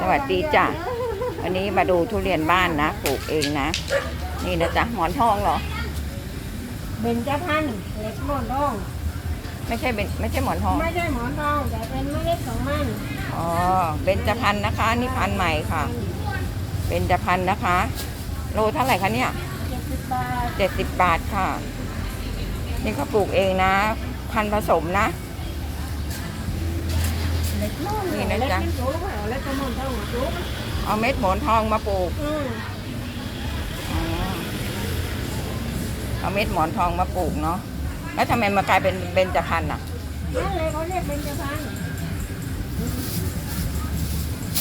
สวัสดีจ้ะวันนี้มาดูทุเรียนบ้านนะปลูกเองนะ นี่นะจ๊ะหมอนทองเหรอเบญจพรรณเล็กหมอนทอง ไม่ใช่เป็นไม่ใช่หมอนทอง ไม่ใช่หมอนทองแต่เป็นเมล็ดของมันอ๋อเบญจพรรณนะคะ นี่พันธุ์ใหม่ค่ะ เบญจพรรณนะคะ โลเท่าไหร่คะเนี่ยเจ็ดสิบบาทเจ็ดสิบบาทค่ะ นี่เขาปลูกเองนะ พันธุ์ผสมนะเล็ก นู่นนี่นะจ๊ะเล็กเป็นสูงเหรอเล็กเป็นหมอนทองสูงเอาเม็ดหมอนทองมาปลูกอืมอ๋อเอาเม็ดหมอนทองมาปลูกเนาะแล้วทำไมมากลายเป็นเบญจพรรณอะนั่นเลยเขาเรียกเบญจพรรณ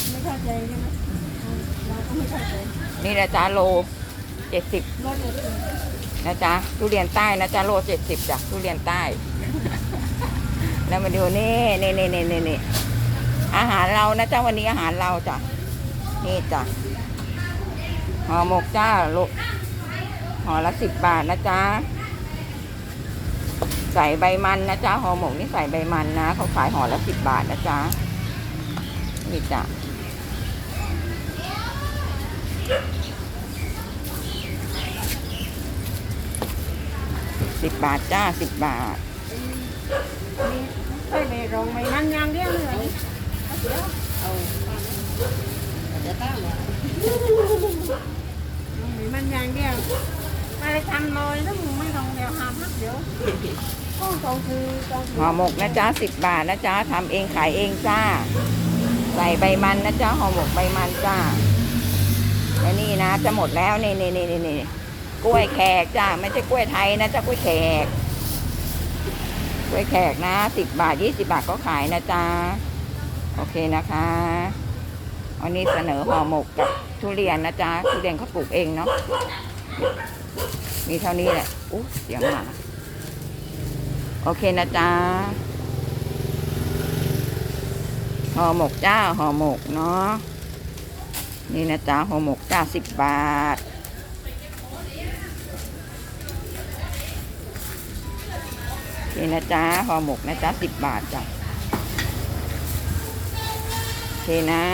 ไม่เข้าใจใช่ไหมอืมเราก็ไม่เข้าใจนี่นะจ๊ะโลเจ็ดสิบรถเด็กนะจ๊ะทุเรียนใต้นะจ๊ะโลเจ็ดสิบจ้ะทุเรียนใต้ แล้วมาดูนี่นี่นี่นี่นี่นี่ อาหารเรานะจ๊ะวันนี้อาหารเราจ้ะนี่จ้ะห่อหมกจ้าโลห่อละสิบบาทนะจ๊ะใส่ใบมันนะจ๊ะห่อหมกนี่ใส่ใบมันนะเขาขายห่อละสิบบาทนะจ๊ะนี่จ้ะสิบบาทจ้าสิบบาทมีใส่ใบรองใบมัน มันอย่างเดียวไม่ได้ทำเลยแล้วมึงไม่ต้องเดียวหามพักเดี๋ยวก็ตองคือตองห่อหมกนะจ๊ะสิบบาทนะจ๊ะทำเองขายเองจ้า ใส่ใบมันนะจ๊ะห่อหมกใบมันจ้าและนี่นะ จะหมดแล้วนี่นี่นี่นี่นี่กล้วยแขกจ้าไม่ใช่กล้วยไทยนะจ๊ะกล้วยแขกกล้วยแขกนะสิบบาทยี่สิบาทก็ขายนะจ๊ะ เคนะคะ วันนี้เสนอห่อหมกกับทุเรียนนะจ๊ะ ทุเรียนเขาปลูกเองเนาะ มีเท่านี้แหละอู้เสียงหมา โอเคนะจ๊ะ ห่อหมกจ้า ห่อหมกเนาะ นี่นะจ๊ะ ห่อหมกจ้าสิบบาทนี่นะจ๊ะห่อหมกนะจ๊ะสิบบาทจ้ะ เคนะ